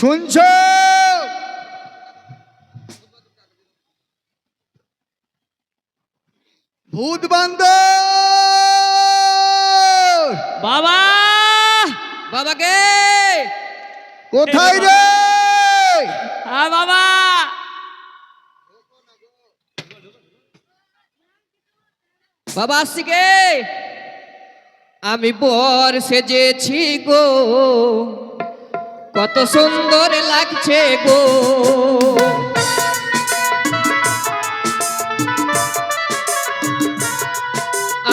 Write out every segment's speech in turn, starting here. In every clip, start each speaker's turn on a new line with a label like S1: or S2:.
S1: শুনছ? ভূত বান্দর
S2: বাবা! বাবাকে!
S1: কোথায় রে?
S2: হ্যাঁ বাবা! বাবা আসছি কে? আমি বর সেজেছি গো। কত সুন্দর লাগছে গো।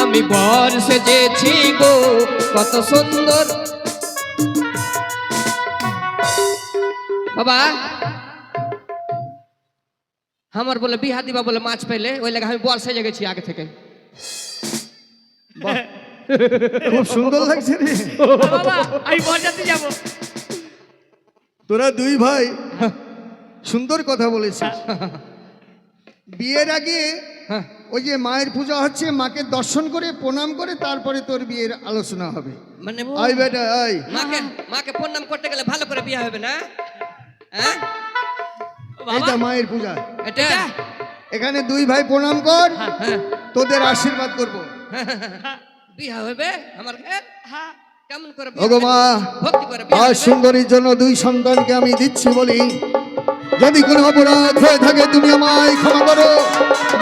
S2: আমি বর সেজেছি গো কত সুন্দর। বাবা আমার বলে বিহা দিবা বলে মাছ পেলে ওই লাগে আমি বল সেজে গেছি আগে থেকে।
S1: খুব সুন্দর লাগছে রে।
S2: বাবা আমি বরযাত্রী যাব।
S1: তোরা দুই ভাই সুন্দর কথা বলেছিস। বিয়ের আগে
S2: হ্যাঁ
S1: ওই যে মায়ের পূজা হচ্ছে মাকে দর্শন করে প্রণাম করে তারপরে তোর বিয়ের আলোচনা হবে।
S2: মানে
S1: আই বেটা আই
S2: মাকে মাকে প্রণাম করতে গেলে ভালো করে বিয়ে হবে না? হ্যাঁ?
S1: এটা মায়ের পূজা।
S2: এটা?
S1: এখানে দুই ভাই প্রণাম কর
S2: হ্যাঁ
S1: তোদের আশীর্বাদ করব।
S2: বিয়ে হবে? আমার কেমন হবে?
S1: সুন্দরীর জন্য দুই সন্তানকে আমি দিচ্ছি বলি। যদি কোনো অপরাধ হয়ে থাকে তুমি আমায় ক্ষমা করো।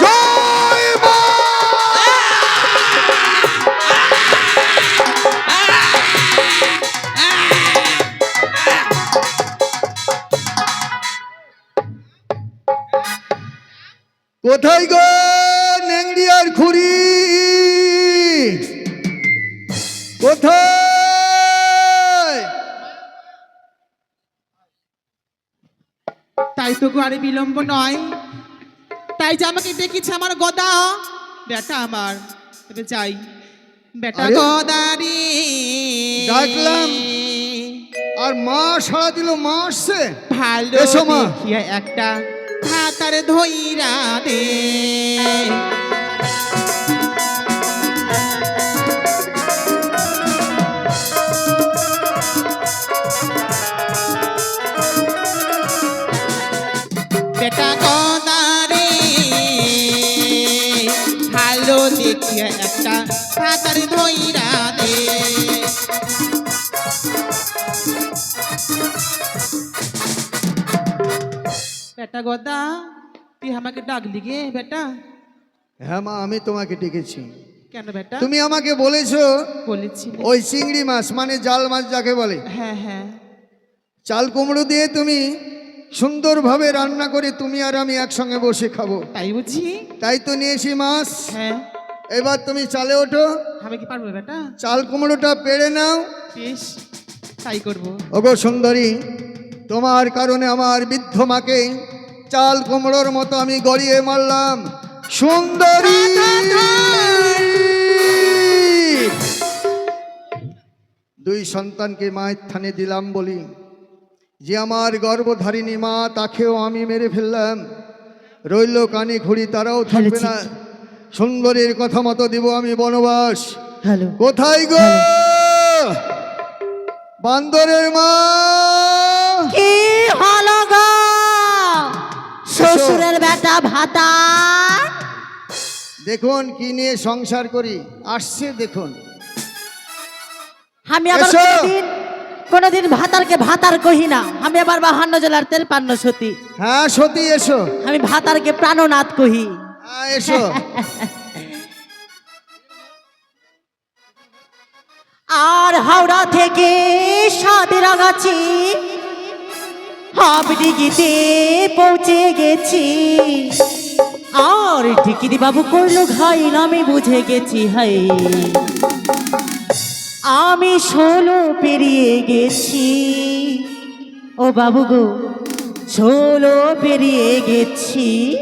S1: জয় মা! কোথায় গো নেংড়ি আর খুড়ি? কোথায়?
S3: তাই আর বিলম্ব নয়। তাই যে আমাকে ডেকেছে আমার গদা। বেটা আমার তবে যাই। বেটা গদারি।
S1: ডাকলাম। আর মা সারা দিল মা আসছে।
S3: ভালো
S1: এসো মা।
S3: দেখিয়া একটা ভাতার ধইরা দে। বেটা গদা তুই আমাকে ডাকলি গে বেটা।
S1: হ্যাঁ মা আমি তোমাকে ডেকেছি।
S3: কেন বেটা?
S1: তুমি আমাকে বলেছ
S3: বলেছি
S1: ওই চিংড়ি মাছ মানে জাল মাছ যাকে বলে।
S3: হ্যাঁ হ্যাঁ।
S1: চাল কুমড়ো দিয়ে তুমি সুন্দরভাবে রান্না করে তুমি আর আমি একসঙ্গে বসে খাব।
S3: তাই বুঝি?
S1: তাই তো নিয়েছি মাছ।
S3: হ্যাঁ।
S1: এবার তুমি চালে ওঠো।
S3: আমি কি পারব বেটা?
S1: চাল কুমড়োটা পেড়ে নাও।
S3: বেশ তাই করব।
S1: ওগো সুন্দরী তোমার কারণে আমার বৃদ্ধ মাকে চাল কুমড়োর মতো আমি গড়িয়ে মারলাম। সুন্দরী! দুই সন্তানকে মায়ের থানে দিলাম বলি যে আমার গর্ভধারিণী মা তাকেও আমি মেরে ফেললাম। রইল কানে ঘুড়ি তারাও থাকবে না। সুন্দরীর কথা মতো দিব আমি বনবাস। কোথায় গো? বান্দরের মা!
S4: বেটা ভাতা।
S1: দেখুন কি নিয়ে সংসার করি? আসছে দেখুন।
S4: আমি আবার
S1: এসো।
S4: কোনোদিন কোনোদিন ভাতারকে ভাতার কহি না। আমি আবার বাহান্ন জেলার তেল পান্ন সতী।
S1: হ্যাঁ সতী এসো।
S4: আমি ভাতারকে প্রাণনাথ কহি।
S1: হ্যাঁ এসো।
S4: আর হাওড়া থেকে সাদিরাগাছি হাবডিগিতে পৌঁছে গেছি। আর টিকিরি বাবু করল ঘাইল আমি বুঝে গেছি, হাই। আমি ষোলো পেরিয়ে গেছি। ও বাবু গো, ষোলো পেরিয়ে গেছি।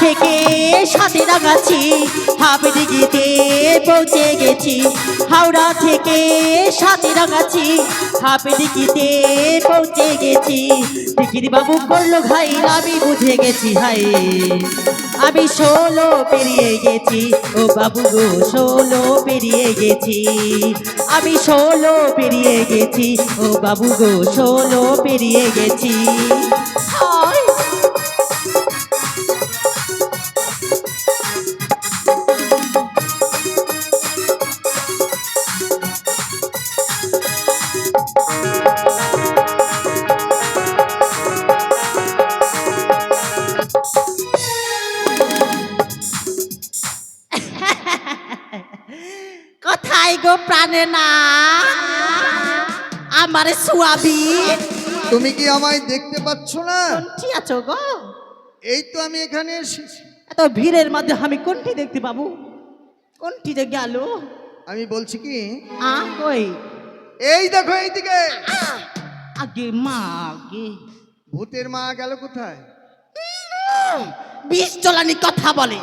S4: থেকে সাথে গাছি হাবড়ি দিঘিতে পৌঁছে গেছি। হাওড়া থেকে সাথে গাছি হাবড়ি দিঘিতে পৌঁছে গেছি। দিঘির বাবু করল ঘাই আমি বুঝে গেছি হাই আমি ষোলো পেরিয়ে গেছি। ও বাবু গো, ষোলো পেরিয়ে গেছি। আমি ষোলো পেরিয়ে গেছি। ও বাবু গো, ষোলো পেরিয়ে গেছি। প্রাণে না। আমার সুয়াবি
S1: তুমি কি আমায় দেখতে পাচ্ছ না?
S4: কোনটি আছো গো?
S1: এই তো আমি এখানে এসেছি।
S4: এত ভিড়ের মধ্যে আমি কোনটি দেখতে পাবো? কোনটি যে গেল?
S1: আমি বলছি কি?
S4: আ কই?
S1: এই দেখো এইদিকে।
S4: আগে মা আগে।
S1: ভূতের মা গেল কোথায়?
S4: বিষ জ্বলানি কথা বলে।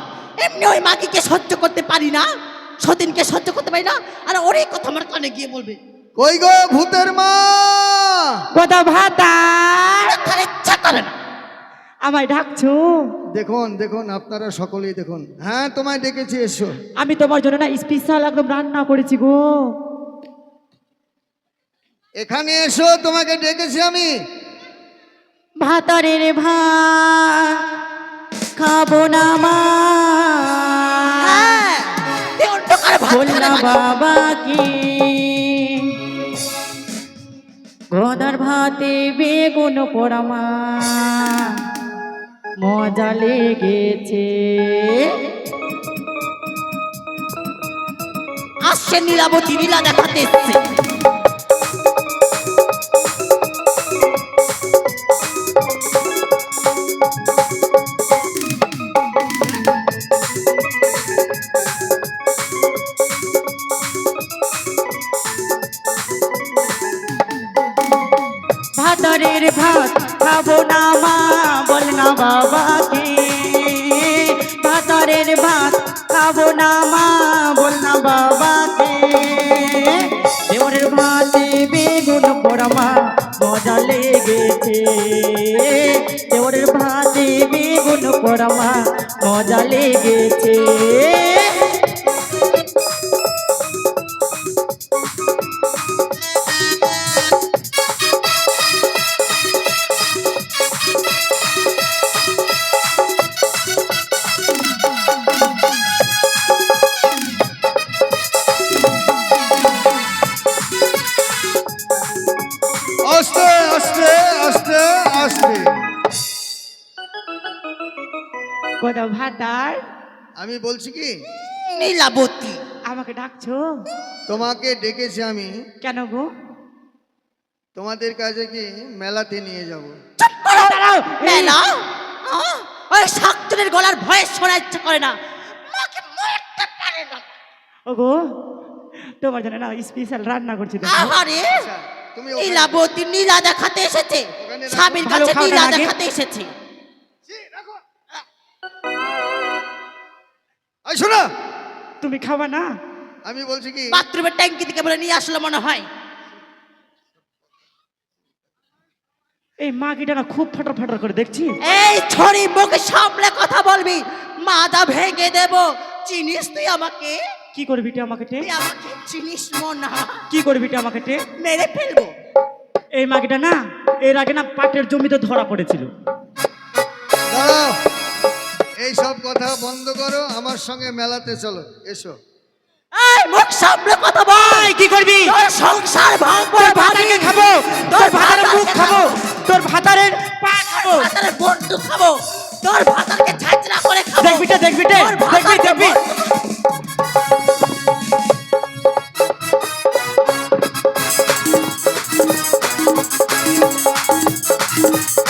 S4: এমনি ওই মাগিকে সহ্য করতে পারি না। সতীনকে সহ্য করতে পারি না আর ওরই কথা আমার কানে গিয়ে বলবে।
S1: কই গো ভূতের মা?
S4: কথা ভাতা? ইচ্ছা করে না।
S5: আমায় ডাকছো?
S1: দেখুন দেখুন আপনারা সকলেই দেখুন। হ্যাঁ তোমায় ডেকেছি এসো।
S5: আমি তোমার জন্য না স্পেশাল একদম রান্না করেছি গো।
S1: এখানে এসো তোমাকে ডেকেছি আমি।
S4: ভাতারের ভাত খাব না মা।
S5: বললা বাবা কি গদার ভাতে বেগুন পোড়ামা মজা লেগেছে।
S4: আসছে নীলাবতী নীলা দেখাতে এসছে।
S5: ভাতারের ভাত খাব না মা, বল না বাবাকে ভাত খাব না মা, বল না বাবাকে দেওরের ভাতে বেগুন পোড়া মজা লেগেছে। দেওরের ভাতে বেগুন মজা লেগেছে।
S1: আস্তে আস্তে আস্তে আস্তে।
S5: কোথা ভাতার
S1: আমি বলছি কি?
S4: নীলাবতী।
S5: আমাকে ডাকছো?
S1: তোমাকে ডেকেছি আমি।
S5: কেন গো?
S1: তোমাদের কাছে কি মেলাতে নিয়ে যাব?
S4: মেলা? ওই শাকচুরের গলার ভয়ে শোনা ইচ্ছে করে না। মাকে মরতে পারে না।
S5: ওগো তোমার জন্য না স্পেশাল রান্না করছি।
S4: আহারে! নীলা দেখাতে এসেছে। স্বামীর কাছে নীলা দেখাতে এসেছে।
S1: শোনো।
S5: তুমি খাবা না?
S1: আমি বলছি কি?
S4: বাথরুমের ট্যাঙ্কি থেকে বলে নিয়ে আসলো মনে হয়।
S5: এই মাগিটা না খুব ফটর ফটর করে দেখছি?
S4: এই ছড়ি মুখে সামলে কথা বলবি। মাথা ভেঙে দেব। চিনিস তুই আমাকে?
S5: কি করবি টি আমাকে টে
S4: তুই আমাকে চিনিস মনা।
S5: কি করবি টি আমাকে টে
S4: মেরে ফেলব।
S5: এই মাগিটা না এর আগে না পাটের জমিতে ধরা পড়েছিল।
S1: এই সব কথা বন্ধ করো আমার সঙ্গে মেলাতে চলো। এসো।
S4: এই মুখ সামলে কথা বল।
S5: কি করবি?
S4: তোর সংসার ভাঙবো
S5: তোর ভাতাকে খাব তোর ভাতারের মুখ খাব তোর ভাতারের পা খাব।
S4: ভাতারের বন্ধু খাব। তোর ভাতারকে ছাঁচড়া করে খাব।
S5: দেখবি টা, দেখবি দেখবি, দেখবি।
S4: you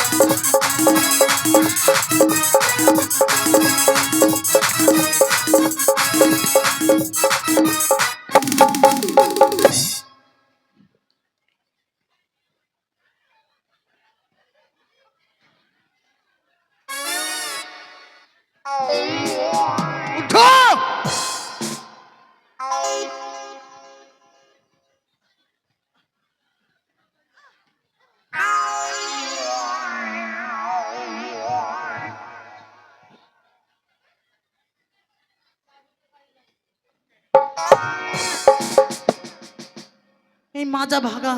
S4: মাজা ভাগা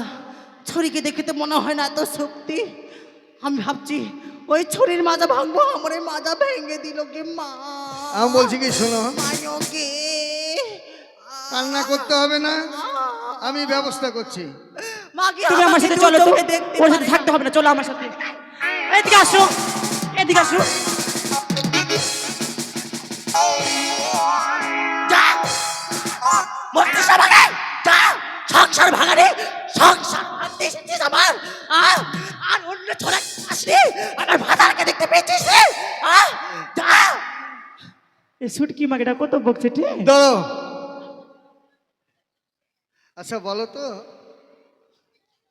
S4: ছুরিকে দেখে তো মনে হয় না এত শক্তি। আমি ভাবছি ওই ছুরির মাজা ভাঙবো আমার এই মাজা ভেঙে দিল কে মা।
S1: আমি বলছি কি শোনো।
S4: মায়োকে
S1: কান্না করতে হবে না। আমি ব্যবস্থা করছি।
S4: মাকে
S5: তুমি আমার সাথে চলো তো।
S4: দেখতে
S5: ওর সাথে থাকতে হবে না চলো আমার সাথে। এদিকে আসো এদিকে আসো।
S4: যা! মরতে ভাঙে যা! সংসার ভাঙারে সংসার ভাঙতে এসেছিস আমার আর অন্য ছোড়া আসলে? আমার ভাতারকে দেখতে পেয়েছিস রে? যা।
S5: এই সুটকি মাগেটা কত বকছে ঠিক?
S1: ধরো আচ্ছা বলো তো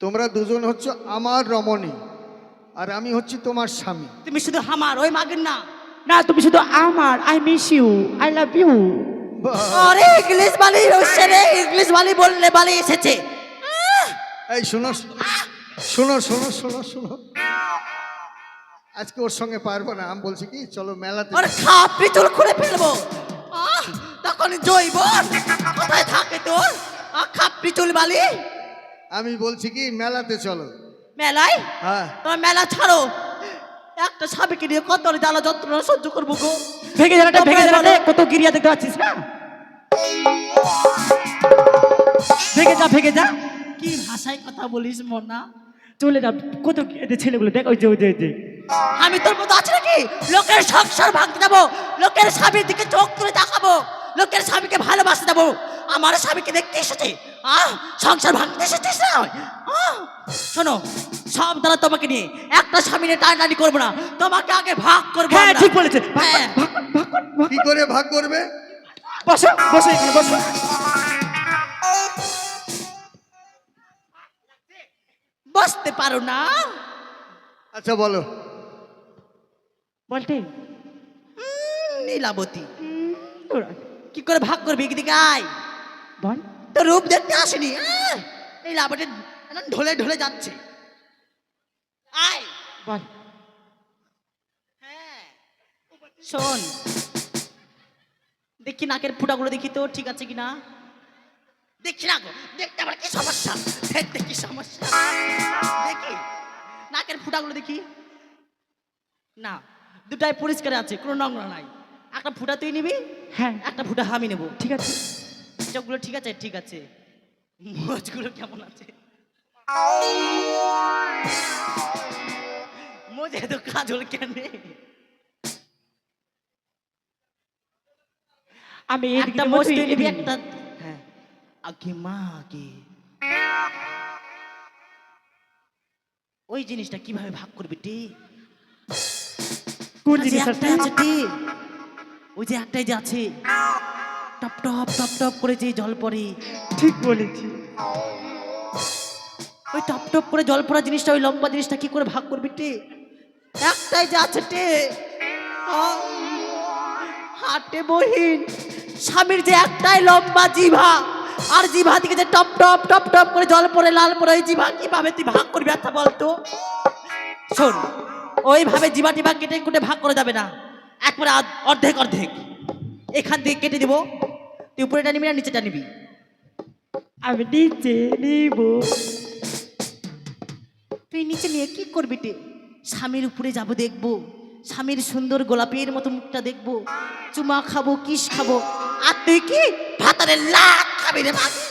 S1: তোমরা দুজন হচ্ছে আমার রমণী আর আমি হচ্ছি তোমার স্বামী।
S4: তুমি শুধু আমার ওই মাগের না।
S5: না তুমি শুধু আমার I miss you I love you!
S4: আরে ইংলিশ বালি রয়েছে রে ইংলিশ বালি বললে বালি এসেছে।
S1: এই শোনো শোনো শোনো শোনো শোনো। আজকে ওর সঙ্গে পারব না আমি বলছি কি চলো মেলাতে
S4: ওর খাপ পিতল খুলে ফেলব। তখন জৈব কোথায় থাকে তোর? খাপ পিতল বালি।
S1: আমি বলছি কি মেলাতে চলো।
S4: মেলায়?
S1: হ্যাঁ।
S4: তোমার মেলা ছাড়ো। একটা সাবেকে নিয়ে কত জ্বালা যন্ত্রণা সহ্য করব গো?
S5: ভেঙে যাবে ভেঙে যাবে কত গিরিয়া দেখতে পাচ্ছিস না ভেঙে যা ভেঙে যা।
S4: কি ভাষায় কথা বলিস মনা?
S5: চলে যা কত ছেলেগুলো দেখ ওই যে ওই যে ওই যে।
S4: আমি তোর মতো আছি নাকি? লোকের সংসার ভাঙতে যাব লোকের স্বামীর দিকে চোখ তুলে দেখাবো লোকের স্বামীকে ভালোবাসতে যাব। আমার স্বামীকে দেখতে এসেছে আহ সংসার ভাঙতে এসেছিস না? শোনো সব দ্বারা তোমাকে নিয়ে একটা স্বামী নিয়ে টানাটানি করব না। তোমাকে আগে ভাগ করব
S5: হ্যাঁ ঠিক বলেছে।
S4: হ্যাঁ।
S1: কি করে ভাগ করবে?
S5: কর। বসো বসো এখানে বসো।
S4: বসতে পারো না।
S1: আচ্ছা বলো।
S5: বলতে?
S4: নীলাবতী। কি করে ভাগ করবি? এদিকে আয়।
S5: বল।
S4: তো রূপ দেখতে আসেনি। নীলাবতী একদম ঢলে ঢলে যাচ্ছে। আয়।
S5: বল।
S4: হ্যাঁ। শোন। দেখি নাকের ফুটাগুলো দেখি তো ঠিক আছে কিনা? দেখি না গো দেখতে আমার কি সমস্যা? দেখতে কি সমস্যা? দেখি। নাকের ফুটাগুলো দেখি। না দুটাই পরিষ্কার আছে কোনো নোংরা নাই। একটা ফুটা তুই নিবি
S5: হ্যাঁ।
S4: একটা ফুটা আমি নেব
S5: ঠিক আছে?
S4: চোখগুলো ঠিক আছে? ঠিক আছে। মোজগুলো কেমন আছে? মোজে তো কাজল কেন
S5: আমি
S4: একটা মোজ নিবি একটা
S5: হ্যাঁ।
S4: আগে মা আগে। ওই জিনিসটা কীভাবে ভাগ করবি টি?
S5: কোন
S4: ওটা যে
S5: জিনিস
S4: একটাই আছে টি। ওই যে একটাই যে আছে। টপ টপ টপ টপ করে যে জল পড়ে।
S5: ঠিক বলেছি।
S4: ওই টপ টপ করে জল পড়া জিনিসটা ওই লম্বা জিনিসটা কি করে ভাগ করবি টি? একটাই যে আছে টি। হাটে বহিন স্বামীর যে একটাই লম্বা জিভা আর জিভা দিকে যে টপ টপ টপ টপ করে জল পড়ে লাল পড়ে ওই জিভা কীভাবে তুই ভাগ করবি একটা বলতো? শোন ওইভাবে জিভা টিভা কেটে কুটে ভাগ করে যাবে না। একবারে অর্ধেক অর্ধেক। এখান থেকে কেটে দিব। তুই উপরেটা নিবি না নিচেটা নিবি?
S5: আমি নিচে নিব।
S4: তুই নিচে নিয়ে কি করবি তে স্বামীর উপরে যাব দেখব। স্বামীর সুন্দর গোলাপের মতো মুখটা দেখব। চুমা খাব কিস খাব। আর তুই কি? ভাতারের লাত খাবি রে মাগি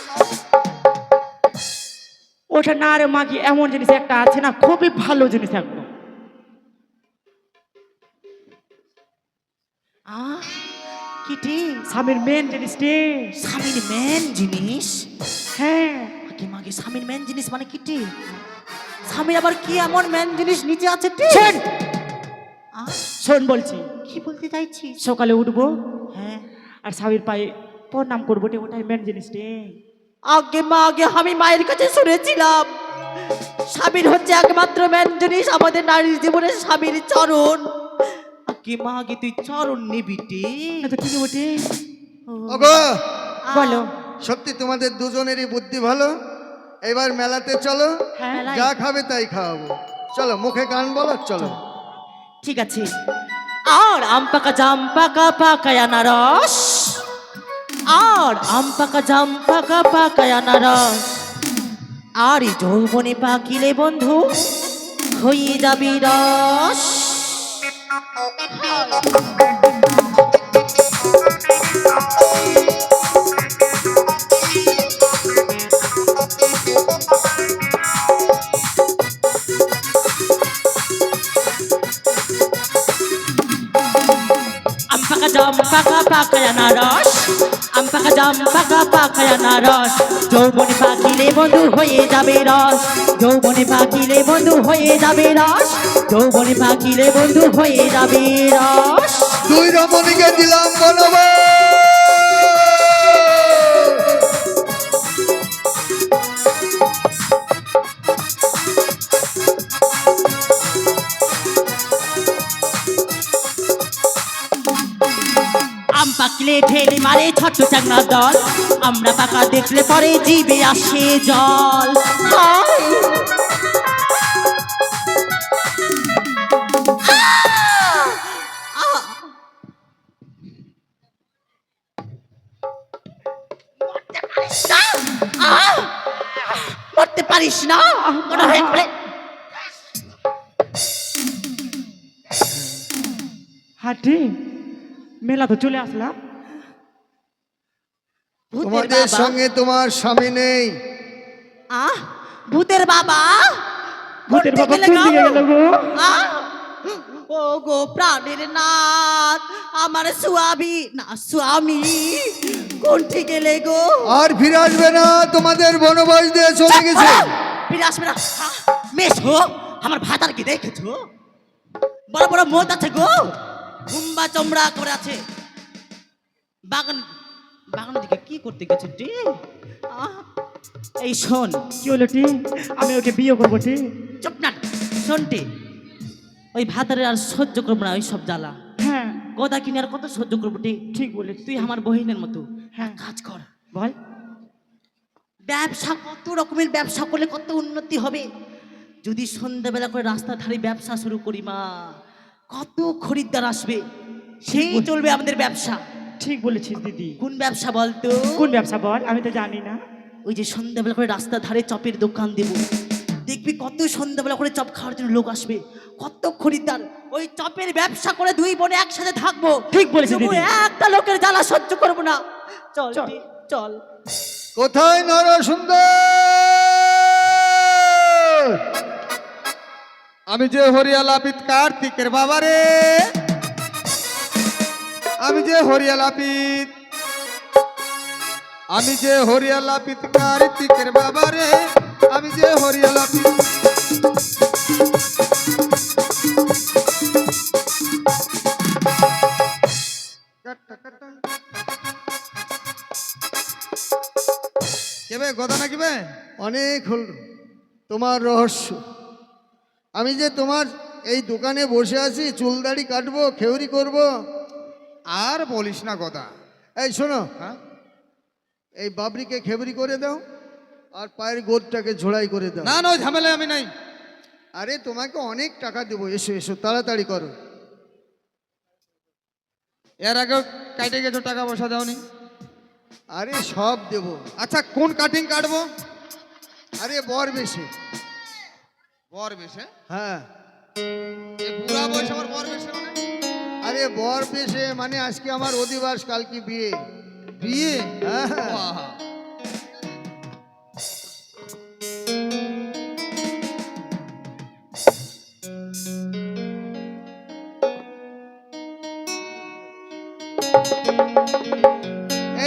S5: ওটা না রে মাগি এমন জিনিস একটা আছে না? খুবই ভালো জিনিস একদম।
S4: আহ কিটি
S5: স্বামীর মেন জিনিস রে
S4: স্বামীর মেন জিনিস
S5: হ্যাঁ
S4: আগে মাগে স্বামীর মেন জিনিস মানে কিটি স্বামীর আবার কি এমন মেন জিনিস নিচে আছে
S5: শোন শোন বলছি
S4: কি বলতে চাইছিস
S5: সকালে উঠবো
S4: হ্যাঁ
S5: আর স্বামীর পায়ে প্রণাম করব রে ওটাই মেন জিনিস রে
S4: আগে মা আগে আমি মায়ের কাছে শুনেছিলাম স্বামীর হচ্ছে একমাত্র মেন জিনিস আমাদের নারীর জীবনে স্বামীর চরণ আগে মা আগে তুই চরণ নিবি টি
S5: না তো কি
S1: ওগো!
S5: বলো।
S1: সত্যি তোমাদের দুজনেরই বুদ্ধি ভালো। এবার মেলাতে চলো।
S5: হ্যাঁ।
S1: যা খাবে তাই খাওয়াবো। চলো মুখে গান বলো চলো।
S4: ঠিক আছে। আর আম পাকা জাম পাকা পাকা আনারস। আর আম পাকা জাম পাকা পাকা আনারস। আর এই যৌবনে পাকিলে বন্ধু হয়ে যাবি রস। আম পাকা জাম পাকা পাকা আনারস আম পাকা জাম, পাকা পাকা আনারস যৌবনে পাকিলে বন্ধু হয়ে যাবে রস। যৌবনে পাকিলে বন্ধু হয়ে যাবে রস। যৌবনে পাকিলে বন্ধু হয়ে যাবে রস।
S1: দুই রমণীকে দিলাম বলব
S4: পাকলে ঢেলে মারে ছোট্ট চাংনা দল। আমরা পাকা দেখলে পরে জিবে আসে জল। মরতে পারিস না? মনে হয়
S5: হাঁটি মেলা তো চলে আসলাম।
S1: তোমাদের সঙ্গে তোমার স্বামী নেই।
S4: আহ ভূতের বাবা?
S5: ভূতের বাবা দিকে গেল গো।
S4: ও গো প্রাণের নাথ আমার স্বামী। না স্বামী কোনটি গেলে গো?
S1: আর ফিরে আসবে না তোমাদের বনবাস দিয়ে চলে গেছে!
S4: ফিরে আসবে না! মেশ হো আমার ভাতার কি দেখেছ? বড় বড় মত আছে গো। গুম্বা চমড়া করে আছে। বাগান বাগানের দিকে কি করতে গেছে টি? এই শোন।
S5: কি হলো টি? আমি ওকে বিয়ে করব টি।
S4: চুপ না শোনটি ওই ভাতারে আর সহ্য করব না ওই সব জ্বালা।
S5: হ্যাঁ।
S4: গদা কিনে আর কত সহ্য করব টি?
S5: ঠিক বলেছিস।
S4: তুই আমার বহিনের মতো।
S5: হ্যাঁ।
S4: কাজ কর।
S5: বল।
S4: ব্যবসা কত রকমের ব্যবসা করলে কত উন্নতি হবে? যদি সন্ধ্যাবেলা করে রাস্তার ধারে ব্যবসা শুরু করি মা কত খরিদ্দার আসবে? সেই চলবে আমাদের ব্যবসা।
S5: ঠিক বলেছিস দিদি।
S4: কোন ব্যবসা বলতো
S5: কোন ব্যবসা বল? আমি তো জানি না।
S4: ওই যে সন্ধ্যাবেলা করে রাস্তার ধারে চপের দোকান দেব। দেখবি কত সন্ধ্যাবেলা করে চপ খাওয়ার জন্য লোক আসবে। কত খরিদ্দার ওই চপের ব্যবসা করে দুই বোনে একসাথে থাকব।
S5: ঠিক বলেছিস দিদি।
S4: একটা লোকের জ্বালা সহ্য করব না। চল
S5: চল।
S4: চল।
S1: কোথায় নর সুন্দর
S6: আমি যে হরিয়ালাপিত কার্তিকের বাবা রে আমি যে হরিয়ালাপিত আমি যে হরিয়ালাপিত কার্তিকের বাবা রে আমি যে হরিয়ালাপিত কেবে গদা
S1: অনেক হল তোমার রহস্য। আমি যে তোমার এই দোকানে বসে আছি, চুল দাড়ি কাটবো, খেউরি করব
S6: আর বলিস না কথা
S1: এই শোনো
S6: হ্যাঁ?
S1: এই বাবরিকে খেবরি করে দাও আর পায়ের গোদটাকে ঝোড়াই করে দাও।
S6: না না ওই ঝামেলায় আমি নাই।
S1: আরে তোমাকে অনেক টাকা দেবো। এসো এসো তাড়াতাড়ি করো।
S6: এর আগেও কাটে গেছো টাকা পয়সা দাওনি?
S1: আরে সব দেবো।
S6: আচ্ছা কোন কাটিং কাটবো?
S1: আরে বর বেশি।
S6: বর বেশে?
S1: হ্যাঁ।
S6: বুড়া বয়স আমার বর বেশে মানে?
S1: আরে বর বেশে মানে আজকে আমার অধিবাস কালকে বিয়ে
S6: বিয়ে
S1: হ্যাঁ
S6: বাহা।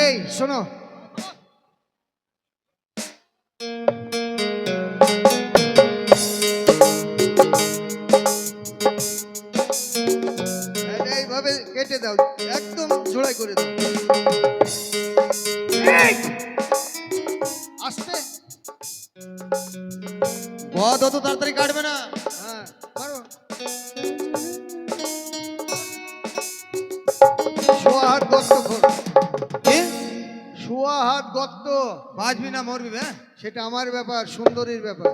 S1: এই শোনো এটা আমার ব্যাপার, সুন্দরীর ব্যাপার।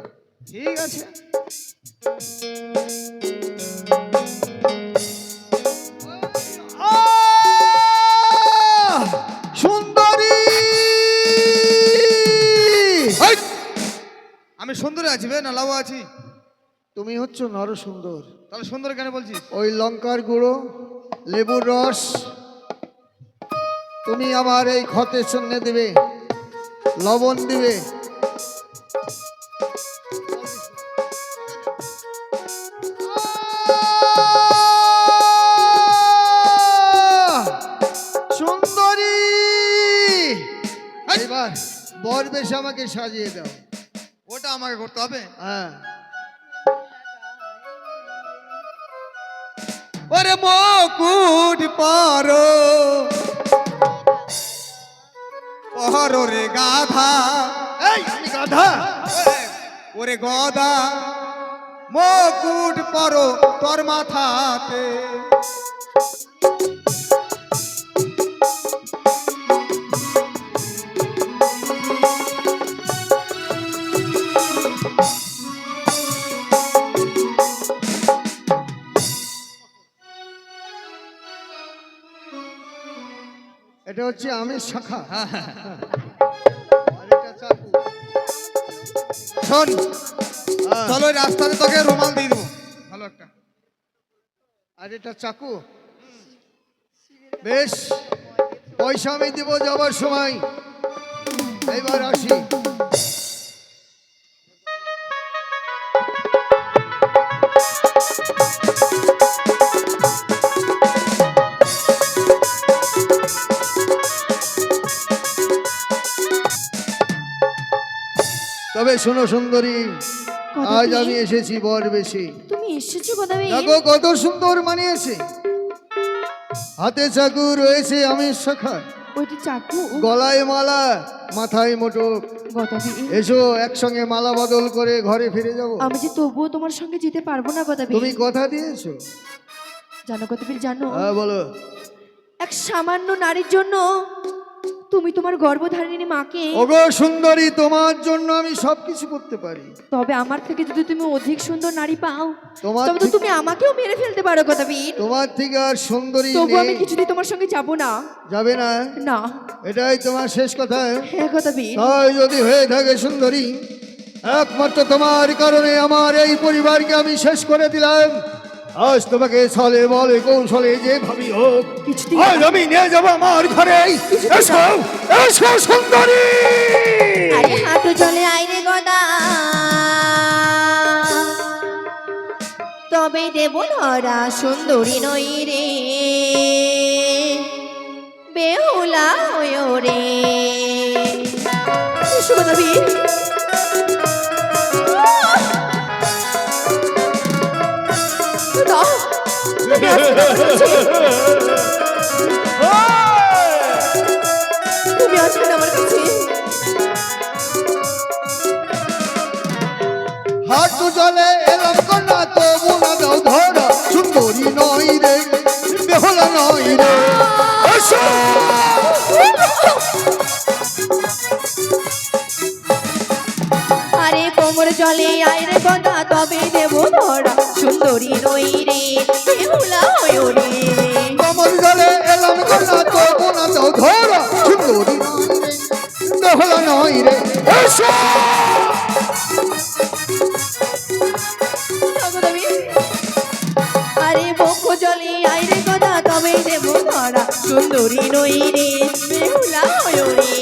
S6: ঠিক আছে? আমি সুন্দরী আছি বে না লাভ আছি।
S1: তুমি হচ্ছ নরসুন্দর।
S6: তাহলে সুন্দর কেন বলছি
S1: ওই লঙ্কার গুঁড়ো, লেবুর রস, তুমি আমার এই ক্ষতের সঙ্গে দেবে, লবণ দিবে। বর বেশ আমাকে সাজিয়ে দাও।
S6: ওটা আমাকে করতে হবে?
S1: হ্যাঁ।
S6: ওরে মুকুট পারো। পহরো রে গাধা।
S1: এই আমি গাধা?
S6: ওরে গদা। মুকুট পরো তোর মাথাতে।
S1: এটা হচ্ছে আমি শাখা।
S6: হ্যাঁ। শোন চলো রাস্তাতে তোকে রুমাল দিয়ে দেবো। ভালো একটা।
S1: আর এটা চাকু। বেশ পয়সা আমি দিব যাবার সময়। এইবার আসি। তবে শোনো সুন্দরী আজ আমি এসেছি বর বেশি।
S7: তুমি এসেছ গদাবি
S1: দেখো কত সুন্দর মানিয়েছে। হাতে চাকু রয়েছে আমি শাখা
S7: ওইটি চাকু
S1: গলায় মালা মাথায় মোটক। এসো একসঙ্গে মালা বদল করে ঘরে ফিরে যাব।
S7: আমি যে তবুও তোমার সঙ্গে যেতে পারব না গদাবি
S1: তুমি কথা দিয়েছ।
S7: জানো গদাবি জানো?
S1: হ্যাঁ বলো।
S7: এক সামান্য নারীর জন্য তুমি তোমার গর্ভধারিণী মাকে
S1: ওগো সুন্দরী তোমার জন্য আমি সবকিছু করতে পারি।
S7: তবে আমার থেকে যদি তুমি অধিক সুন্দর নারী পাও
S1: তোমার
S7: তবে তো তুমি আমাকেও মেরে ফেলতে পারো গদাবীর
S1: তোমার থেকে আর সুন্দরী
S7: তবু আমি। কিছুতেই তোমার সঙ্গে যাব না।
S1: যাবে না?
S7: না।
S1: এটাই তোমার শেষ কথা।
S7: হ্যাঁ গদাবীর
S1: তাই যদি হয়ে থাকে সুন্দরী একমাত্র তোমার কারণে আমার এই পরিবারকে আমি শেষ করে দিলাম। আজ তোমাকে ছলে বলে কৌশলে যে ভাবি হোক। আজ আমি নিয়ে যাব আমার ঘরে। এসো এসো সুন্দরী।
S7: আরে হাঁটু চলে আইরে গদা। তবে দেব ধরা সুন্দরী নই রে। বেহুলা রে। সুগদাবীর তুমি। তুমি আসবে আমার কাছে?
S1: হাঁটু জলে এলাম কন্যা তবু না দাও ধরা। সুন্দরী নই রে বেহলা নই রে।
S7: আরে কোমর জলে আইরে গদা তবে দেব ধরা। সুন্দরী রই রে বেহুলা হয়ে রে
S1: কমল জলে এলাম কন্যা তবু না দাও ধরা সুন্দরী নই রে বেহলা নই রে এসো!
S7: আরে বক্ষ জলে আইরে গদা তবে দেব ধরা। সুন্দরী রই রে বেহুলা হয়ে রে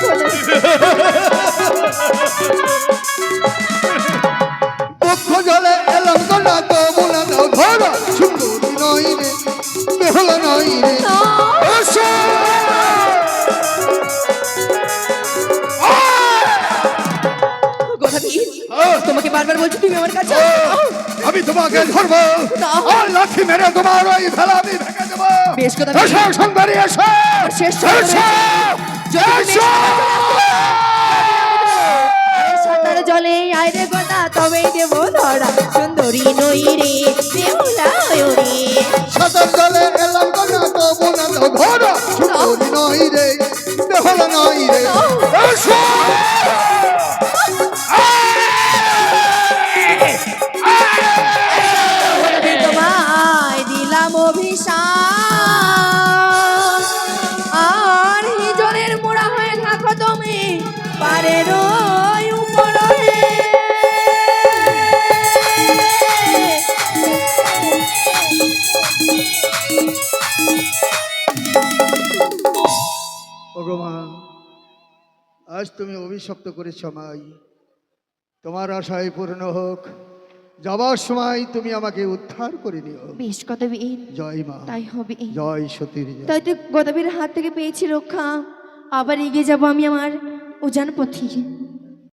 S1: পক্ষ
S7: বারবার তুমি আমার কাছে
S1: আমি তোমাকে ধরবো। আর লাঠি মেরে তোমার ওই ভেলা আমি ভেঙে দেবো।
S7: বেশ কথা
S1: এসো সুন্দরী এসো।
S7: শেষ
S1: এসো।
S7: জলে তবেই দেব ধরা। সুন্দরী নই রে
S1: সাঁতার জলে এলাম তবু না তো ধরো সুন্দরী নই রে নই রে। এসো। আজ তুমি অভিশপ্ত করেছ মাই তোমার আশায় পূর্ণ হোক। যাবার সময় তুমি আমাকে উদ্ধার করে নিও।
S7: বেশ গতবীর
S1: জয় মা।
S7: তাই হবে।
S1: জয় সতীর
S7: তাই তো গতবীর হাত থেকে পেয়েছি রক্ষা। আবার এগিয়ে যাব আমি আমার উজান পথে